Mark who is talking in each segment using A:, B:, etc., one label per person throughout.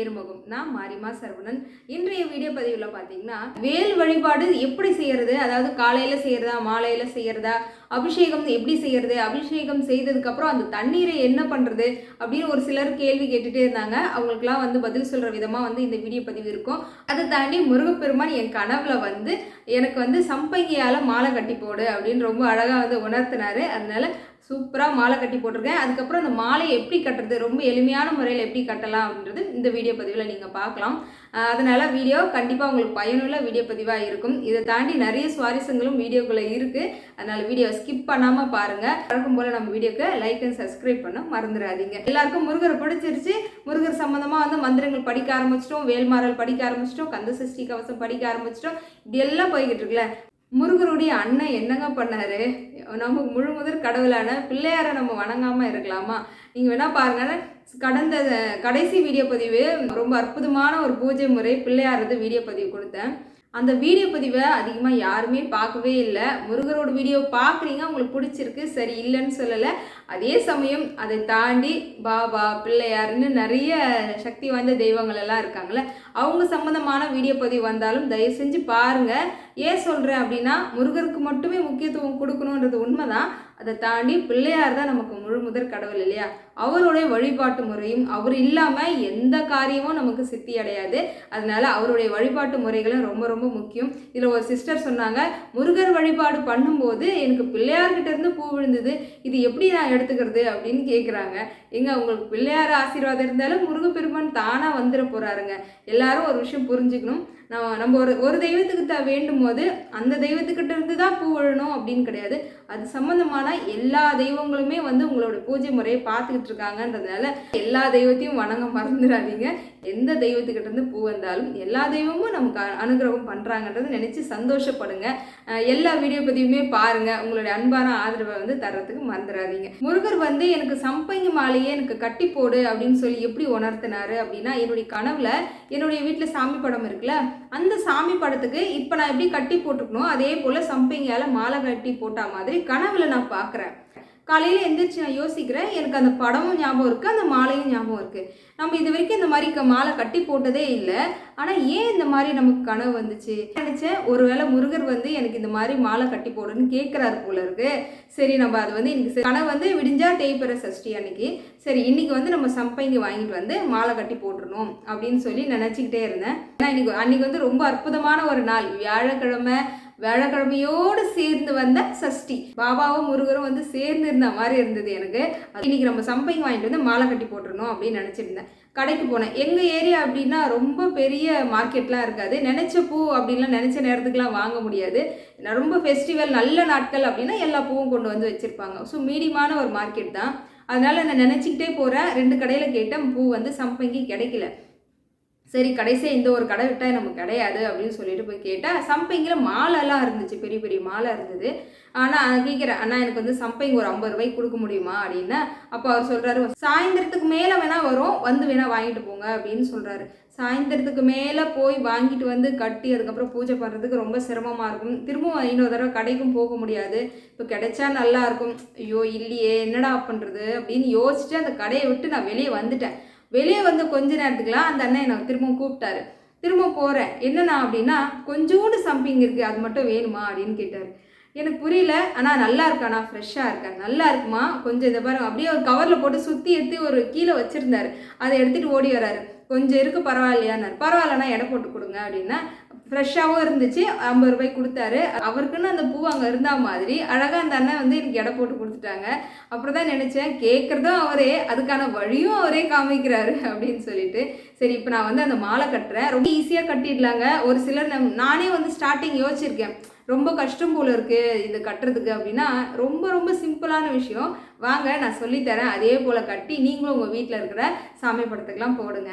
A: ஏறுமுகம். நான் மாரிமா சரவணன். இன்றைய வீடியோ பதிவில் பார்த்தீங்கன்னா வேல் வழிபாடு எப்படி செய்யறது? அதாவது காலையில் செய்யறதா மாலையில் செய்யறதா? அபிஷேகம் எப்படி செய்யறது? அபிஷேகம் செய்ததுக்கப்புறம் அந்த தண்ணீரை என்ன பண்ணுறது அப்படின்னு ஒரு சிலர் கேள்வி கேட்டுகிட்டே இருந்தாங்க. அவங்களுக்குலாம் வந்து பதில் சொல்கிற விதமாக வந்து இந்த வீடியோ பதிவு இருக்கும். அதை தாண்டி முருகப்பெருமான் என் கனவில் வந்து எனக்கு வந்து சம்பங்கியால் மாலை கட்டி போடு அப்படின்னு ரொம்ப அழகாக வந்து உணர்த்தினாரு. அதனால சூப்பராக மாலை கட்டி போட்டிருக்கேன். அதுக்கப்புறம் அந்த மாலையை எப்படி கட்டுறது ரொம்ப எளிமையான முறையில் எப்படி கட்டலாம் அப்படின்றது இந்த வீடியோ பதிவில் நீங்கள் பார்க்கலாம். அதனால் வீடியோ கண்டிப்பாக உங்களுக்கு பயனுள்ள வீடியோ பதிவாக இருக்கும். இதை தாண்டி நிறைய சுவாரஸ்யங்களும் வீடியோக்குள்ளே இருக்குது அதனால் வீடியோ ஸ்கிப் பண்ணாமல் பாருங்கள் வழக்கம் போல் நம்ம வீடியோக்கு லைக் அண்ட் சப்ஸ்கிரைப் பண்ண மறந்துடாதீங்க. எல்லாருக்கும் முருகரை பிடிச்சிருச்சு. முருகர் சம்மந்தமாக வந்து மந்திரங்கள் படிக்க ஆரம்பிச்சிட்டோம். வேல்மாறல் படிக்க ஆரம்பிச்சிட்டோம். கந்த சஷ்டி கவசம் படிக்க ஆரம்பிச்சிட்டோம். இப்படி எல்லாம் போய்கிட்டு இருக்குல்ல. முருகருடைய அண்ணன் என்னங்க பண்ணாரு? நம்ம முழு முதற் கடவுளான பிள்ளையாரை நம்ம வணங்காமல் இருக்கலாமா? நீங்கள் வேணால் பாருங்கள் கடந்த கடைசி வீடியோ பதிவு ரொம்ப அற்புதமான ஒரு பூஜை முறை பிள்ளையாரது வீடியோ பதிவு கொடுத்தேன். அந்த வீடியோ பதிவை அதிகமாக யாருமே பார்க்கவே இல்லை. முருகரோட வீடியோ பார்க்குறீங்க உங்களுக்கு பிடிச்சிருக்கு சரி இல்லைன்னு சொல்லலை. அதே சமயம் அதை தாண்டி பாபா பிள்ளையார்னு நிறைய சக்தி வாய்ந்த தெய்வங்கள் எல்லாம் இருக்காங்களே அவங்க சம்மந்தமான வீடியோ பதிவு வந்தாலும் தயவு செஞ்சு பாருங்கள் ஏன் சொல்கிறேன் அப்படின்னா முருகருக்கு மட்டுமே முக்கியத்துவம் கொடுக்கணுன்றது உண்மைதான். அதை தாண்டி பிள்ளையார் தான் நமக்கு முழு முதற் கடவுள் இல்லையா? அவருடைய வழிபாட்டு முறையும் அவர் இல்லாமல் எந்த காரியமும் நமக்கு சித்தி அடையாது. அதனால அவருடைய வழிபாட்டு முறைகளும் ரொம்ப ரொம்ப முக்கியம். இதில் ஒரு சிஸ்டர் சொன்னாங்க முருகர் வழிபாடு பண்ணும்போது எனக்கு பிள்ளையார்கிட்ட இருந்து பூ விழுந்தது. இது எப்படி நான் எடுத்துக்கிறது? அப்படின்னு கேட்குறாங்க எங்க உங்களுக்கு பிள்ளையார் ஆசீர்வாதம் இருந்தாலும் முருகப்பெருமான் தானாக வந்துட போகிறாருங்க எல்லாரும் ஒரு விஷயம் புரிஞ்சுக்கணும். நம்ம நம்ம ஒரு ஒரு தெய்வத்துக்கு த வேண்டும் போது அந்த தெய்வத்துக்கிட்ட இருந்து தான் பூ விழணும் அப்படின்னு கிடையாது. அது சம்மந்தமான எல்லா தெய்வங்களுமே வந்து உங்களோட பூஜை முறையை பார்த்துக்கிட்டு இருக்காங்கன்றதுனால எல்லா தெய்வத்தையும் வணங்க மறந்துடாதீங்க. எந்த தெய்வத்துக்கிட்ட இருந்து பூ வந்தாலும் எல்லா தெய்வமும் நமக்கு அனுகிரகம் பண்ணுறாங்கன்றதை நினச்சி சந்தோஷப்படுங்க. எல்லா வீடியோ பதிவுமே பாருங்கள் உங்களுடைய அன்பான ஆதரவை வந்து தர்றதுக்கு மறந்துடாதீங்க. முருகர் வந்து எனக்கு சம்பங்கி மாலையே எனக்கு கட்டி போடு அப்படின்னு சொல்லி எப்படி உணர்த்தினாரு அப்படின்னா என்னுடைய கனவுல என்னுடைய வீட்டில் சாமி படம் இருக்குல்ல அந்த சாமி படத்துக்கு இப்போ நான் எப்படி கட்டி போட்டுக்கணும்? அதே போல் சம்பங்கியால் மாலை கட்டி போட்டால் மாதிரி கனவுல நான் பார்க்குறேன் காலையில் எந்திரிச்சு நான் யோசிக்கிறேன். எனக்கு அந்த படமும் ஞாபகம் இருக்குது அந்த மாலையும் ஞாபகம் இருக்குது நம்ம இது வரைக்கும் இந்த மாதிரி க- மாலை கட்டி போட்டதே இல்லை. ஆனால் ஏன் இந்த மாதிரி நமக்கு கனவு வந்துச்சு? நினச்சேன் ஒருவேளை முருகர் வந்து எனக்கு இந்த மாதிரி மாலை கட்டி போடுன்னு கேட்குறாரு போல இருக்கு. சரி நம்ம அது வந்து இன்னைக்கு கனவு வந்து விடிஞ்சா தேய்பிற சஷ்டி அன்னைக்கு. சரி இன்னைக்கு வந்து நம்ம சம்பைங்க வாங்கிட்டு வந்து மாலை கட்டி போட்டுருணும் அப்படின்னு சொல்லி நினச்சிக்கிட்டே இருந்தேன். ஏன்னா இன்னைக்கு அன்னைக்கு வந்து ரொம்ப அற்புதமான ஒரு நாள். வியாழக்கிழமை வியாழக்கிழமையோடு சேர்ந்து வந்த சஷ்டி. பாபாவும் முருகரும் வந்து சேர்ந்து இருந்த மாதிரி இருந்தது எனக்கு. இன்னைக்கு நம்ம சம்பங்கி வாங்கிட்டு வந்து மாலை கட்டி போட்டுருணும் அப்படின்னு நினச்சிருந்தேன். கடைக்கு போனேன். எங்கள் ஏரியா அப்படின்னா ரொம்ப பெரிய மார்க்கெட்லாம் இருக்காது. நினச்ச பூ அப்படின்லாம் நினச்ச நேரத்துக்குலாம் வாங்க முடியாது. ரொம்ப ஃபெஸ்டிவல் நல்ல நாட்கள் அப்படின்னா எல்லா பூவும் கொண்டு வந்து வச்சுருப்பாங்க. ஸோ மீடியமான ஒரு மார்க்கெட் தான். அதனால் நான் நினச்சிக்கிட்டே போகிறேன் ரெண்டு கடையில் கேட்டேன். பூ வந்து சம்பங்கி கிடைக்கல. சரி கடைசியாக இந்த ஒரு கடை விட்டால் நமக்கு கிடையாது அப்படின்னு சொல்லிட்டு போய் கேட்டால் சம்பைங்கில் மாலைலாம் இருந்துச்சு பெரிய பெரிய மாலை இருந்தது. ஆனால் கேட்குறேன் அண்ணா எனக்கு வந்து சம்பைங்க ஒரு ஐம்பது ரூபாய்க்கு கொடுக்க முடியுமா? அப்படின்னா. அப்போ அவர் சொல்கிறாரு சாயந்தரத்துக்கு மேலே வேணால் வரும் வந்து வேணால் வாங்கிட்டு போங்க அப்படின்னு சொல்கிறாரு சாயந்தரத்துக்கு மேலே போய் வாங்கிட்டு வந்து கட்டி அதுக்கப்புறம் பூஜை பண்ணுறதுக்கு ரொம்ப சிரமமாக இருக்கும். திரும்பவும் இன்னொரு தடவை கடைக்கும் போக முடியாது. இப்போ கிடைச்சா நல்லா இருக்கும். ஐயோ இல்லையே என்னடா பண்ணுறது அப்படின்னு யோசிச்சுட்டு அந்த கடையை விட்டு நான் வெளியே வந்துட்டேன். வெளியே வந்து கொஞ்ச நேரத்துக்குலாம் அந்த அண்ணன் எனக்கு திரும்பவும் கூப்பிட்டாரு. திரும்ப போகிறேன் என்னண்ணா அப்படின்னா கொஞ்சோண்டு சம்பிங் இருக்குது அது மட்டும் வேணுமா அப்படின்னு கேட்டார். எனக்கு புரியல. ஆனால் நல்லா இருக்காண்ணா ஃப்ரெஷ்ஷாக இருக்கேன் நல்லா இருக்குமா? கொஞ்சம் இதை பாருங்க. அப்படியே ஒரு கவரில் போட்டு சுற்றி எடுத்து ஒரு கீழே வச்சுருந்தாரு. அதை எடுத்துகிட்டு ஓடி வராரு. கொஞ்சம் இருக்கு பரவாயில்லையான்னாரு. பரவாயில்லண்ணா எடை போட்டு கொடுங்க அப்படின்னா ஃப்ரெஷ்ஷாகவும் இருந்துச்சு ஐம்பது ரூபாய் கொடுத்தாரு. அவருக்குன்னு அந்த பூ அங்கே இருந்தா மாதிரி அழகாக அந்த அண்ணன் வந்து எனக்கு எடை போட்டு கொடுத்துட்டாங்க. அப்புறம் தான் நினச்சேன் கேட்குறதும் அவரே அதுக்கான வழியும் அவரே காமிக்கிறாரு அப்படின்னு சொல்லிட்டு. சரி இப்போ நான் வந்து அந்த மாலை கட்டுறேன். ரொம்ப ஈஸியாக கட்டிடலாங்க. ஒரு சிலர் நம்- நானே வந்து ஸ்டார்டிங் யோசிச்சிருக்கேன். ரொம்ப கஷ்டம் போல இருக்கு இது கட்டுறதுக்கு அப்படின்னா ரொம்ப ரொம்ப சிம்பிளான விஷயம். வாங்க நான் சொல்லித்தரேன். அதே போல் கட்டி நீங்களும் உங்கள் வீட்டில் இருக்கிற சாமி படத்துக்கெலாம் போடுங்க.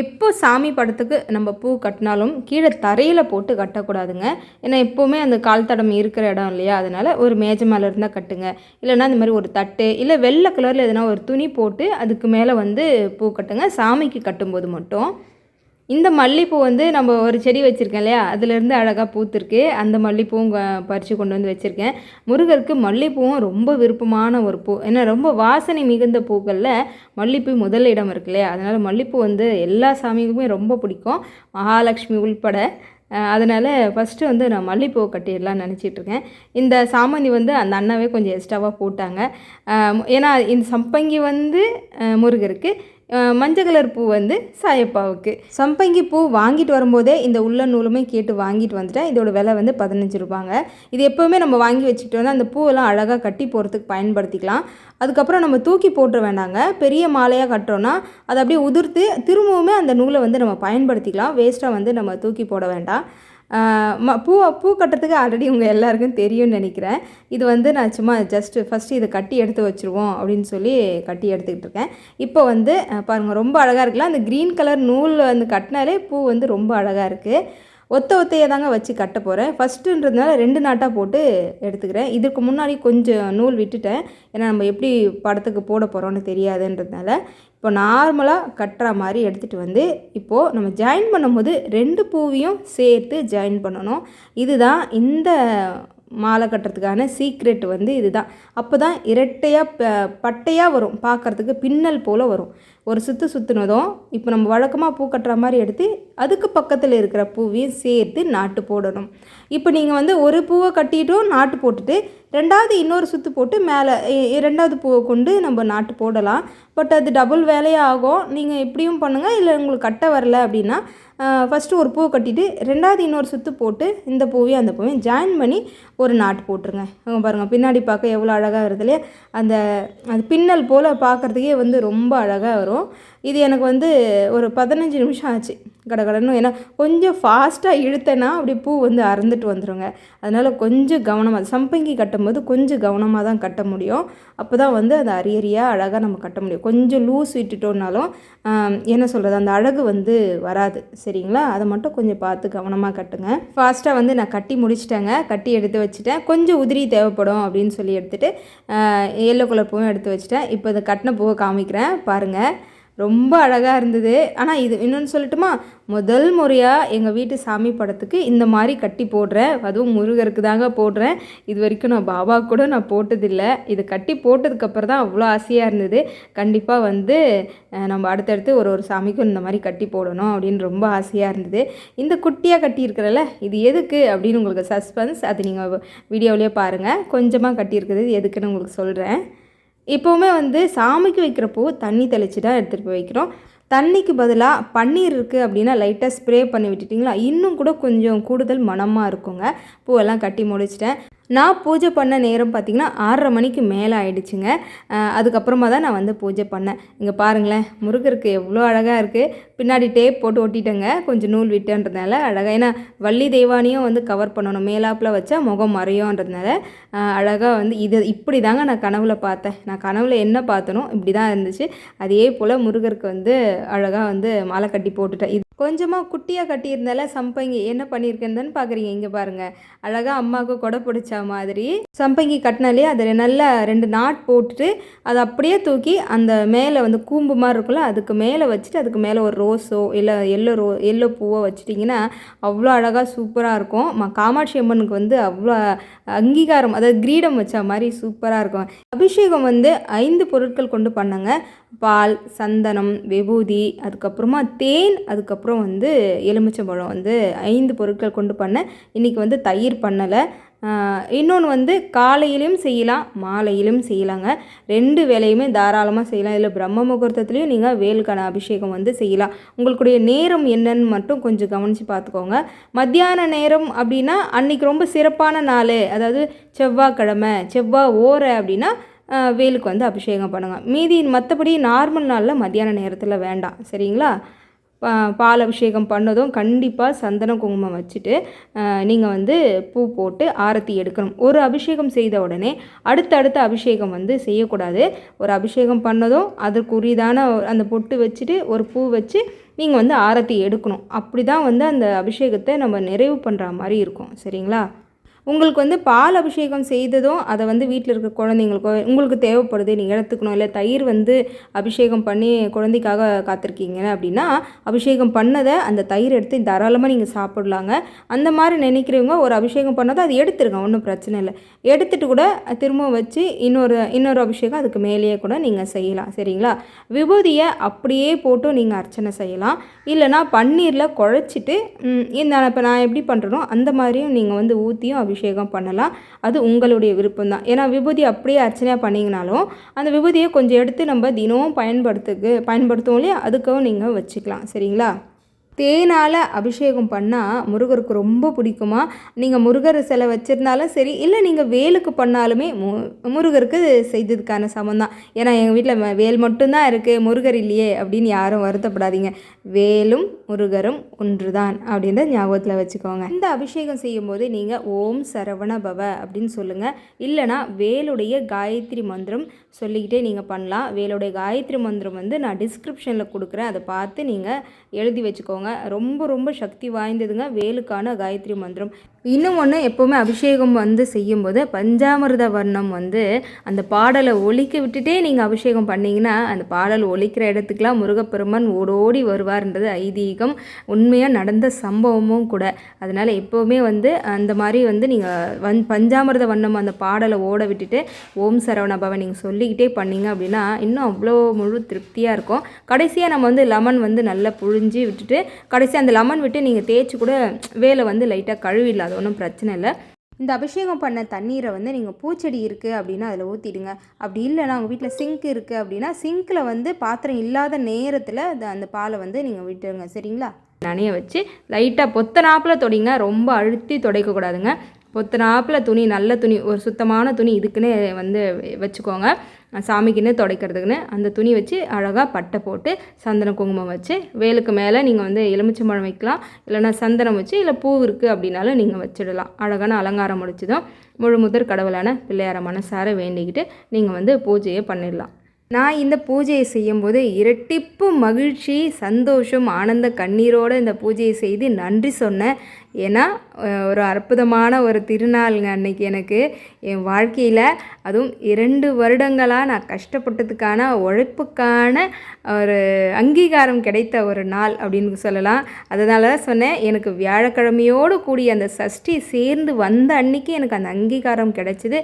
A: எப்போ சாமி படத்துக்கு நம்ம பூ கட்டினாலும் கீழே தரையில் போட்டு கட்டக்கூடாதுங்க. ஏன்னா எப்போவுமே அந்த கால் தடம் இருக்கிற இடம் இல்லையா? அதனால் ஒரு மேஜை மேலே இருந்தால் கட்டுங்க. இல்லைன்னா இந்த மாதிரி ஒரு தட்டு இல்லை வெள்ளை கலரில் எதனா ஒரு துணி போட்டு அதுக்கு மேலே வந்து பூ கட்டுங்க. சாமிக்கு கட்டும்போது மட்டும். இந்த மல்லிப்பூ வந்து நம்ம ஒரு செடி வச்சுருக்கேன் இல்லையா? அதுலேருந்து அழகாக பூத்துருக்கு. அந்த மல்லிப்பூவும் பறித்து கொண்டு வந்து வச்சுருக்கேன். முருகருக்கு மல்லிப்பூவும் ரொம்ப விருப்பமான ஒரு பூ. ஏன்னா ரொம்ப வாசனை மிகுந்த பூக்களில் மல்லிப்பூ முதல் இடம் இருக்கு இல்லையா? அதனால் மல்லிப்பூ வந்து எல்லா சாமிக்குமே ரொம்ப பிடிக்கும். மகாலட்சுமி உள்பட. அதனால் ஃபஸ்ட்டு வந்து நான் மல்லிகைப்பூ கட்டிடலாம்னு நினச்சிட்ருக்கேன் இந்த சாமந்தி வந்து அந்த அண்ணாவே கொஞ்சம் எக்ஸ்ட்ராவாக போட்டாங்க. ஏன்னா இந்த சம்பங்கி வந்து முருகருக்கு மஞ்சள் கலர் பூ வந்து சாயப்பாவுக்கு. சம்பங்கி பூ வாங்கிட்டு வரும்போதே இந்த உள்ள நூலுமே கேட்டு வாங்கிட்டு வந்துட்டேன் இதோட விலை வந்து பதினஞ்சு ரூபாங்க. இது எப்போவுமே நம்ம வாங்கி வச்சுக்கிட்டு வந்து அந்த பூவெல்லாம் அழகாக கட்டி போகிறதுக்கு பயன்படுத்திக்கலாம். அதுக்கப்புறம் நம்ம தூக்கி போட்டுற வேண்டாங்க. பெரிய மாலையாக கட்டுறோன்னா அதை அப்படியே உதிர்த்து திரும்பவுமே அந்த நூலை வந்து நம்ம பயன்படுத்திக்கலாம். வேஸ்ட்டாக வந்து நம்ம தூக்கி போட வேண்டாம். பூ பூ கட்டுறதுக்கு ஆல்ரெடி உங்கள் எல்லாருக்கும் தெரியும்னு நினைக்கிறேன். இது வந்து நான் சும்மா ஜஸ்ட்டு ஃபஸ்ட்டு இதை கட்டி எடுத்து வச்சுருவோம் அப்படின்னு சொல்லி கட்டி எடுத்துக்கிட்டு இருக்கேன். இப்போ வந்து பாருங்கள் ரொம்ப அழகாக இருக்குல்ல? அந்த க்ரீன் கலர் நூல் வந்து கட்டினாலே பூ வந்து ரொம்ப அழகாக இருக்குது ஒத்த ஒத்தையை தாங்க வச்சு கட்ட போகிறேன் ஃபஸ்ட்டுன்றதுனால ரெண்டு நாட்டாக போட்டு எடுத்துக்கிறேன். இதுக்கு முன்னாடி கொஞ்சம் நூல் விட்டுட்டேன். ஏன்னா நம்ம எப்படி படத்துக்கு போட போகிறோன்னு தெரியாதுன்றதுனால. இப்போ நார்மலாக கட்டுற மாதிரி எடுத்துகிட்டு வந்து இப்போது நம்ம ஜாயின் பண்ணும்போது ரெண்டு பூவையும் சேர்த்து ஜாயின் பண்ணணும். இதுதான் இந்த மாலை கட்டுறதுக்கான சீக்ரெட் வந்து இதுதான். அப்போ தான் இரட்டையாக ப பட்டையாக வரும். பார்க்குறதுக்கு பின்னல் போல் வரும். ஒரு சுற்று சுற்றுனதும் இப்போ நம்ம வழக்கமாக பூ கட்டுற மாதிரி எடுத்து அதுக்கு பக்கத்தில் இருக்கிற பூவையும் சேர்த்து நாட்டு போடணும். இப்போ நீங்கள் வந்து ஒரு பூவை கட்டிட்டும் நாட்டு போட்டுட்டு ரெண்டாவது இன்னொரு சுற்று போட்டு மேலே ரெண்டாவது பூவை கொண்டு நம்ம நாட்டு போடலாம். பட் அது டபுள் வேலையாக ஆகும். நீங்கள் இப்படியும் பண்ணுங்கள் இல்லை உங்களுக்கு கட்ட வரல அப்படின்னா ஃபஸ்ட்டு ஒரு பூ கட்டிட்டு ரெண்டாவது இன்னொரு சுற்று போட்டு இந்த பூவையும் அந்த பூவையும் ஜாயின் பண்ணி ஒரு நாட்டு போட்டுருங்க. பாருங்கள் பின்னாடி பார்க்க எவ்வளோ அழகாக வருது இல்லையா? அந்த அது பின்னல் போல் பார்க்குறதுக்கே வந்து ரொம்ப அழகாக வரும். இது எனக்கு வந்து ஒரு பதினஞ்சு நிமிஷம் ஆச்சு. கடகடன்னு. ஏன்னா கொஞ்சம் ஃபாஸ்ட்டாக இழுத்தேன்னா அப்படி பூ வந்து அறந்துட்டு வந்துடுங்க அதனால் கொஞ்சம் கவனமாக சம்பங்கி கட்டும்போது கொஞ்சம் கவனமாக தான் கட்ட முடியும். அப்போ தான் வந்து அது அரியறியாக அழகாக நம்ம கட்ட முடியும். கொஞ்சம் லூஸ் விட்டுட்டோம்னாலும் என்ன சொல்கிறது அந்த அழகு வந்து வராது. சரிங்களா? அதை மட்டும் கொஞ்சம் பார்த்து கவனமாக கட்டுங்க. ஃபாஸ்ட்டாக வந்து நான் கட்டி முடிச்சிட்டேங்க. கட்டி எடுத்து வச்சுட்டேன். கொஞ்சம் உதிரி தேவைப்படும் அப்படின்னு சொல்லி எடுத்துகிட்டு எல்லோ கலர் பூவும் எடுத்து வச்சுட்டேன். இப்போ இதை கட்டின பூவை காமிக்கிறேன். பாருங்கள் ரொம்ப அழகாக இருந்தது. ஆனால் இது இன்னொன்று சொல்லட்டுமா? முதல் முறையாக எங்கள் வீட்டு சாமி படத்துக்கு இந்த மாதிரி கட்டி போடுறேன். அதுவும் முருகருக்கு தாங்க போடுறேன். இது வரைக்கும் நான் பாபா கூட நான் போட்டதில்லை. இது கட்டி போட்டதுக்கப்புறம் தான் அவ்வளோ ஆசையாக இருந்தது. கண்டிப்பாக வந்து நம்ம அடுத்தடுத்து ஒரு ஒரு சாமிக்கும் இந்த மாதிரி கட்டி போடணும் அப்படின்னு ரொம்ப ஆசையாக இருந்தது. இந்த குட்டியாக கட்டியிருக்கிறல்ல இது எதுக்கு அப்படின்னு உங்களுக்கு சஸ்பென்ஸ் அது நீங்கள் வீடியோவிலே பாருங்கள் கொஞ்சமாக கட்டியிருக்கிறது எதுக்குன்னு உங்களுக்கு சொல்கிறேன் இப்போவுமே வந்து சாமிக்கு வைக்கிற பூ தண்ணி தெளித்து தான் எடுத்துகிட்டு போய் வைக்கிறோம். தண்ணிக்கு பதிலாக பன்னீர் இருக்குது அப்படின்னா லைட்டாக ஸ்ப்ரே பண்ணி விட்டுட்டிங்களா? இன்னும் கூட கொஞ்சம் கூடுதல் மணமாக இருக்குங்க. பூவெல்லாம் கட்டி முடிச்சிட்டேன். நான் பூஜை பண்ண நேரம் பார்த்திங்கன்னா ஆறரை மணிக்கு மேலே ஆயிடுச்சுங்க. அதுக்கப்புறமா தான் நான் வந்து பூஜை பண்ணேன். இங்கே பாருங்களேன் முருகருக்கு எவ்வளோ அழகாக இருக்குது பின்னாடி டேப் போட்டு ஒட்டிட்டேங்க கொஞ்சம் நூல் விட்டுன்றதுனால அழகாக ஏன்னா வள்ளி தெய்வானியும் வந்து கவர் பண்ணணும். மேலாப்பில் வச்சா முகம் மறையோன்றதுனால அழகாக வந்து இது இப்படி தாங்க நான் கனவுல பார்த்தேன். நான் கனவுல என்ன பார்த்தனோ இப்படி தான் இருந்துச்சு. அதே போல் முருகருக்கு வந்து அழகாக வந்து மாலை கட்டி போட்டுட்டேன். இது கொஞ்சமாக குட்டியாக கட்டியிருந்தால சம்பங்கி என்ன பண்ணியிருக்கேன்னு பார்க்குறீங்க இங்கே பாருங்கள் அழகாக அம்மாவுக்கு கொடை பிடிச்ச மாதிரி சம்பங்கி கட்டினாலே அதை நல்லா ரெண்டு நாட் போட்டுட்டு அதை அப்படியே தூக்கி அந்த மேலே வந்து கூம்பு மாதிரி இருக்கும்ல அதுக்கு மேலே வச்சுட்டு அதுக்கு மேலே ஒரு ரோஸோ இல்லை எல்லோ ரோ எல்லோ பூவோ வச்சிட்டிங்கன்னா அவ்வளோ அழகாக சூப்பராக இருக்கும். மா காமாட்சி அம்மனுக்கு வந்து அவ்வளோ அங்கீகாரம் அதாவது கிரீடம் வச்ச மாதிரி சூப்பராக இருக்கும். அபிஷேகம் வந்து ஐந்து பொருட்கள் கொண்டு பண்ணாங்க. பால் சந்தனம் விபூதி அதுக்கப்புறமா தேன் அதுக்கப்புறம் வந்து எலுமிச்சம்பழம் வந்து ஐந்து பொருட்கள் கொண்டு பண்ணேன் இன்றைக்கி வந்து தயிர் பண்ணலை. இன்னொன்று வந்து காலையிலையும் செய்யலாம் மாலையிலும் செய்யலாங்க. ரெண்டு வேலையுமே தாராளமாக செய்யலாம். இல்லை பிரம்ம முகூர்த்தத்துலேயும் நீங்கள் வேலுக்கான அபிஷேகம் வந்து செய்யலாம். உங்களுடைய நேரம் என்னன்னு மட்டும் கொஞ்சம் கவனித்து பார்த்துக்கோங்க மத்தியான நேரம் அப்படின்னா அன்றைக்கி ரொம்ப சிறப்பான நாள். அதாவது செவ்வாய்க்கிழமை செவ்வாய் ஓரை அப்படின்னா வேலுக்கு வந்து அபிஷேகம் பண்ணுங்க. மீதி மற்றபடி நார்மல் நாளில் மத்தியான நேரத்தில் வேண்டாம். சரிங்களா? பால் அபிஷேகம் பண்ணதும் கண்டிப்பாக சந்தன குங்குமம் வச்சுட்டு நீங்கள் வந்து பூ போட்டு ஆரத்தி எடுக்கணும். ஒரு அபிஷேகம் செய்த உடனே அடுத்தடுத்த அபிஷேகம் வந்து செய்யக்கூடாது. ஒரு அபிஷேகம் பண்ணதும் அதற்குரியதான அந்த பொட்டு வச்சுட்டு ஒரு பூ வச்சு நீங்கள் வந்து ஆரத்தி எடுக்கணும். அப்படி தான் வந்து அந்த அபிஷேகத்தை நம்ம நிறைவு பண்ணுற மாதிரி இருக்கும். சரிங்களா? உங்களுக்கு வந்து பால் அபிஷேகம் செய்ததும் அதை வந்து வீட்டில் இருக்க குழந்தைங்களுக்கோ உங்களுக்கு தேவைப்படுது நீங்கள் எடுத்துக்கணும். இல்லை தயிர் வந்து அபிஷேகம் பண்ணி குழந்தைக்காக காத்திருக்கீங்க அப்படின்னா அபிஷேகம் பண்ணதை அந்த தயிர் எடுத்து தாராளமாக நீங்கள் சாப்பிடலாங்க. அந்த மாதிரி நினைக்கிறவங்க ஒரு அபிஷேகம் பண்ணதை அது எடுத்துருங்க ஒன்றும் பிரச்சனை இல்லை. எடுத்துகிட்டு கூட திரும்ப வச்சு இன்னொரு இன்னொரு அபிஷேகம் அதுக்கு மேலேயே கூட நீங்கள் செய்யலாம் சரிங்களா? விபூதியை அப்படியே போட்டு நீங்கள் அர்ச்சனை செய்யலாம். இல்லைனா பன்னீரில் குழச்சிட்டு இந்த இப்போ நான் எப்படி பண்ணுறனோ அந்த மாதிரியும் நீங்கள் வந்து ஊற்றியும் அபிஷேகம் அபிஷேகம் பண்ணலாம். அது உங்களுடைய விருப்பம் தான் ஏன்னா விபூதி அப்படியே அர்ச்சனையாக பண்ணிங்கனாலும் அந்த விபூதியை கொஞ்சம் எடுத்து நம்ம தினமும் பயன்படுத்துக்கு பயன்படுத்துவோம் இல்லையா? அதுக்கும் நீங்கள் வச்சுக்கலாம். சரிங்களா? தேனால் அபிஷேகம் பண்ணால் முருகருக்கு ரொம்ப பிடிக்குமா? நீங்கள் முருகர் சிலை வச்சுருந்தாலும் சரி இல்லை நீங்கள் வேலுக்கு பண்ணாலுமே மு முருகருக்கு செய்ததுக்கான சமம் தான் ஏன்னா எங்கள் வீட்டில் வேல் மட்டும்தான் இருக்குது முருகர் இல்லையே அப்படின்னு யாரும் வருத்தப்படாதீங்க. வேலும் முருகரும் ஒன்று தான் அப்படின்றத ஞாபகத்தில் வச்சுக்கோங்க. இந்த அபிஷேகம் செய்யும்போது நீங்கள் ஓம் சரவண பவ அப்படின்னு சொல்லுங்கள் இல்லைனா வேலுடைய காயத்ரி மந்திரம் சொல்லிக்கிட்டே நீங்கள் பண்ணலாம். வேலுடைய காயத்ரி மந்திரம் வந்து நான் டிஸ்கிரிப்ஷனில் கொடுக்குறேன். அதை பார்த்து நீங்கள் எழுதி வச்சுக்கோங்க. ரொம்ப ரொம்ப சக்தி வாய்ந்ததுங்க வேலுக்கான காயத்ரி மந்திரம். இன்னும் ஒன்று எப்போவுமே அபிஷேகம் வந்து செய்யும்போது பஞ்சாமிரத வர்ணம் வந்து அந்த பாடலை ஒழிக்க விட்டுட்டே நீங்கள் அபிஷேகம் பண்ணிங்கன்னா அந்த பாடல் ஒழிக்கிற இடத்துக்குலாம் முருகப்பெருமான் ஓடோடி வருவார்ன்றது ஐதீகம். உண்மையாக நடந்த சம்பவமும் கூட. அதனால் எப்போவுமே வந்து அந்த மாதிரி வந்து நீங்கள் வந் பஞ்சாமிர்த வண்ணம் அந்த பாடலை ஓட விட்டுட்டு ஓம் சரவண பவன் நீங்கள் சொல்லிக்கிட்டே பண்ணிங்க அப்படின்னா இன்னும் அவ்வளோ முழு திருப்தியாக இருக்கும். கடைசியாக நம்ம வந்து லெமன் வந்து நல்லா புழிஞ்சு விட்டுட்டு கடைசியாக அந்த லெமன் விட்டு நீங்கள் தேய்ச்சி கூட வேலை வந்து லைட்டாக கழுவிடலாம். அது ஒன்றும் பிரச்சனை இல்லை. இந்த அபிஷேகம் பண்ண தண்ணீரை வந்து நீங்கள் பூச்செடி இருக்குது அப்படின்னா அதில் ஊற்றிடுங்க அப்படி இல்லைன்னா உங்கள் வீட்டில் சிங்க் இருக்குது அப்படின்னா சிங்க்கில் வந்து பாத்திரம் இல்லாத நேரத்தில் அந்த அந்த பாலை வந்து நீங்கள் விட்டுருங்க. சரிங்களா? நனைய வச்சு லைட்டாக பொத்த நாப்பில் தொடிங்க. ரொம்ப அழுத்தி துடைக்கக்கூடாதுங்க. பொத்தனாப்பில் துணி நல்ல துணி ஒரு சுத்தமான துணி இதுக்குன்னே வந்து வச்சுக்கோங்க. சாமிக்குன்னு துடைக்கிறதுக்குன்னு அந்த துணி வச்சு அழகாக பட்டை போட்டு சந்தன குங்குமம் வச்சு வேலுக்கு மேலே நீங்கள் வந்து எலுமிச்சம்பழம் வைக்கலாம். இல்லைன்னா சந்தனம் வச்சு இல்லை பூ இருக்குது அப்படின்னாலும் நீங்கள் வச்சிடலாம். அழகான அலங்காரம் முடிச்சதும் முழு முதற் கடவுளான பிள்ளையார மனசார வேண்டிக்கிட்டு நீங்கள் வந்து பூஜையை பண்ணிடலாம். நான் இந்த பூஜையை செய்யும்போது இரட்டிப்பு மகிழ்ச்சி சந்தோஷம் ஆனந்த கண்ணீரோடு இந்த பூஜையை செய்து நன்றி சொன்னேன். ஏன்னா ஒரு அற்புதமான ஒரு திருநாளுங்க அன்னைக்கு எனக்கு. என் வாழ்க்கையில் அதுவும் இரண்டு வருடங்களாக நான் கஷ்டப்பட்டதுக்கான உழைப்புக்கான ஒரு அங்கீகாரம் கிடைத்த ஒரு நாள் அப்படின்னு சொல்லலாம். அதனால தான் சொன்னேன் எனக்கு வியாழக்கிழமையோடு கூடிய அந்த சஷ்டி சேர்ந்து வந்த அன்னைக்கு எனக்கு அந்த அங்கீகாரம் கிடைச்சிது.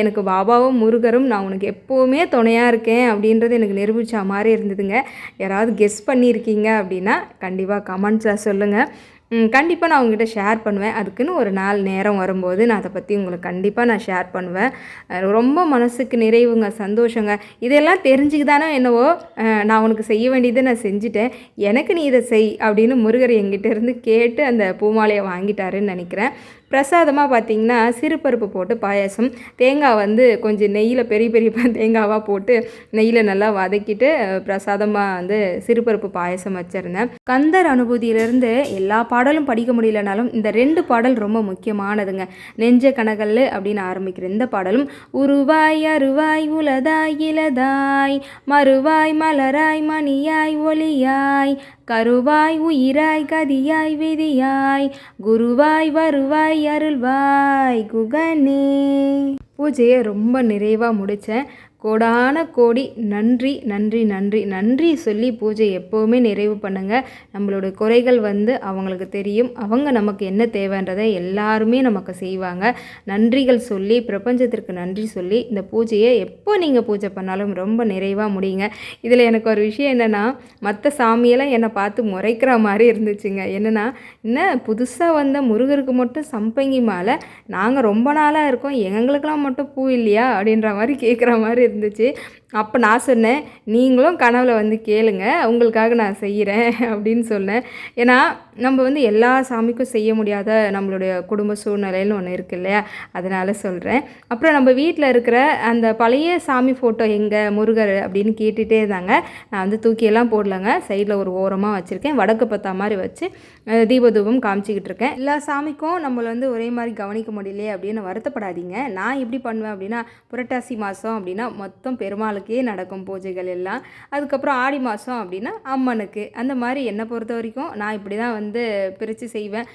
A: எனக்கு பாபாவும் முருகரும் நான் உனக்கு எப்போவுமே துணையாக இருக்கேன் அப்படின்றது எனக்கு நிரூபித்த மாதிரி இருந்ததுங்க. யாராவது கெஸ் பண்ணியிருக்கீங்க அப்படின்னா கண்டிப்பாக கமெண்ட்ஸில் சொல்லுங்கள் கண்டிப்பாக நான் உங்ககிட்ட ஷேர் பண்ணுவேன். அதுக்குன்னு ஒரு நாள் நேரம் வரும்போது நான் அதை பற்றி உங்களுக்கு கண்டிப்பாக நான் ஷேர் பண்ணுவேன். ரொம்ப மனசுக்கு நிறைவுங்க சந்தோஷங்க. இதெல்லாம் தெரிஞ்சுக்கு தானே என்னவோ நான் உனக்கு செய்ய வேண்டியதை நான் செஞ்சுட்டேன். எனக்கு நீ இதை செய் அப்படின்னு முருகர் என்கிட்ட இருந்து கேட்டு அந்த பூமாலையை வாங்கிட்டாருன்னு நினைக்கிறேன். பிரசாதமாக பார்த்தீங்கன்னா சிறுபருப்பு போட்டு பாயாசம் தேங்காய் வந்து கொஞ்சம் நெய்யில் பெரிய பெரிய தேங்காவாக போட்டு நெய்யில் நல்லா வதக்கிட்டு பிரசாதமாக வந்து சிறுபருப்பு பாயாசம் வச்சுருந்தேன். கந்தர் அனுபூதியிலேருந்து எல்லா பாடலும் படிக்க முடியலனாலும் இந்த ரெண்டு பாடல் ரொம்ப முக்கியமானதுங்க. நெஞ்ச கனகல் அப்படின்னு ஆரம்பிக்கிற இந்த பாடலும் உருவாய் அருவாய் உலதாய் இலதாய் மறுவாய் மலராய் மணியாய் ஒளியாய் கருவாய் உயிராய் கதியாய் விதியாய் குருவாய் வருவாய் அருள்வாய் குகனே. பூஜையை ரொம்ப நிறைவாக முடித்தேன் கோடான கோடி நன்றி நன்றி நன்றி நன்றி சொல்லி பூஜை எப்போவுமே நிறைவு பண்ணுங்கள் நம்மளோட குறைகள் வந்து அவங்களுக்கு தெரியும். அவங்க நமக்கு என்ன தேவைன்றதை எல்லாருமே நமக்கு செய்வாங்க. நன்றிகள் சொல்லி பிரபஞ்சத்திற்கு நன்றி சொல்லி இந்த பூஜையை எப்போ நீங்கள் பூஜை பண்ணாலும் ரொம்ப நிறைவாக முடியுங்க. இதில் எனக்கு ஒரு விஷயம் என்னென்னா மற்ற சாமியெல்லாம் என்னை பார்த்து முறைக்கிற மாதிரி இருந்துச்சுங்க. என்னென்னா என்ன புதுசாக வந்த முருகருக்கு மட்டும் சம்பங்கி மாலை நாங்கள் ரொம்ப நாளாக இருக்கோம். எங்களுக்கெல்லாம் மட்டும் பூ இல்லையா அப்படின்ற மாதிரி கேட்குற மாதிரி இருந்துச்சு. அப்போ நான் சொன்னேன் நீங்களும் கனவில் வந்து கேளுங்க உங்களுக்காக நான் செய்கிறேன் அப்படின்னு சொன்னேன். ஏன்னா நம்ம வந்து எல்லா சாமிக்கும் செய்ய முடியாத நம்மளுடைய குடும்ப சூழ்நிலைன்னு ஒன்று இருக்கு இல்லையா? அதனால் சொல்கிறேன் அப்புறம் நம்ம வீட்டில் இருக்கிற அந்த பழைய சாமி ஃபோட்டோ எங்கே முருகர் அப்படின்னு கேட்டுகிட்டே இருந்தாங்க. நான் வந்து தூக்கியெல்லாம் போடலங்க. சைடில் ஒரு ஓரமாக வச்சுருக்கேன். வடக்கு பத்தா மாதிரி வச்சு தீபதூபம் காமிச்சிக்கிட்டு இருக்கேன். எல்லா சாமிக்கும் நம்மளை வந்து ஒரே மாதிரி கவனிக்க முடியலையே அப்படின்னு வருத்தப்படாதீங்க. நான் எப்படி பண்ணுவேன் அப்படின்னா புரட்டாசி மாதம் அப்படின்னா மொத்தம் பெருமாளுக்கு நடக்கும் பூஜைகள் எல்லாம். அதுக்கப்புறம் ஆடி மாதம் அப்படின்னா அம்மனுக்கு. அந்த மாதிரி என்னை பொறுத்த வரைக்கும் நான் இப்படி தான் வந்து பிரித்து செய்வேன்.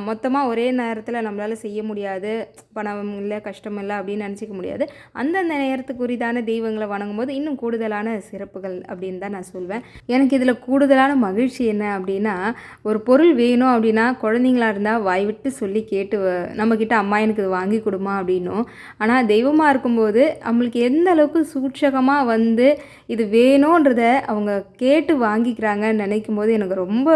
A: மொத்தமாக ஒரே நேரத்தில் நம்மளால் செய்ய முடியாது. பணம் இல்லை கஷ்டம் இல்லை அப்படின்னு நினச்சிக்க முடியாது. அந்தந்த நேரத்துக்குரிதான தெய்வங்களை வணங்கும் போது இன்னும் கூடுதலான சிறப்புகள் அப்படின்னு தான் நான் சொல்வேன். எனக்கு இதில் கூடுதலான மகிழ்ச்சி என்ன அப்படின்னா ஒரு பொருள் வேணும் அப்படின்னா குழந்தைங்களா இருந்தால் வாய் விட்டு சொல்லி கேட்டு வ- நம்மக்கிட்ட அம்மா எனக்கு இது வாங்கி கொடுமா அப்படின்னும். ஆனால் தெய்வமாக இருக்கும்போது நம்மளுக்கு எந்த அளவுக்கு சூட்சகமாக வந்து இது வேணுன்றத அவங்க கேட்டு வாங்கிக்கிறாங்கன்னு நினைக்கும் போது எனக்கு ரொம்ப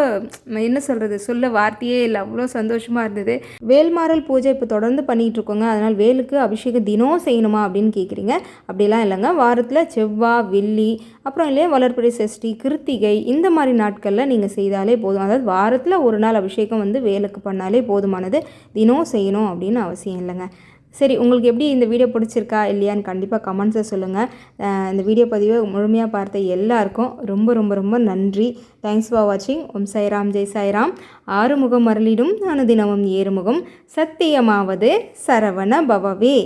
A: என்ன சொல்கிறது சொல்ல வார்த்தையே இல்லை. அவ்வளோ சந்தோஷமாக இருந்தது. வேல்மாறல் பூஜை இப்போ தொடர்ந்து பண்ணிகிட்டு இருக்கோங்க அதனால் வேலுக்கு அபிஷேகம் தினம் செய்யணுமா அப்படின்னு கேட்குறீங்க. அப்படிலாம் இல்லைங்க. வாரத்தில் செவ்வாய் வெள்ளி அப்புறம் இல்லையா வளர்ப்படை சஷ்டி கிருத்திகை இந்த மாதிரி நாட்களில் நீங்கள் செய்தாலே போதும். அதாவது வாரத்தில் ஒரு நாள் அபிஷேகம் வந்து வேலுக்கு பண்ணாலே போதுமானது. தினம் செய்யணும் அப்படின்னு அவசியம் இல்லைங்க. சரி உங்களுக்கு எப்படி இந்த வீடியோ பிடிச்சிருக்கா இல்லையான்னு கண்டிப்பாக கமெண்ட்ஸை சொல்லுங்கள் இந்த வீடியோ பதிவை முழுமையாக பார்த்த எல்லாருக்கும் ரொம்ப ரொம்ப ரொம்ப நன்றி. தேங்க்ஸ் ஃபார் வாட்சிங் ஓம் சாய்ராம் ஜெய் சாய்ராம். ஆறுமுகம் அருளிடும் அனுதினமும் ஏறுமுகம். சத்தியமாவது சரவண பவவே.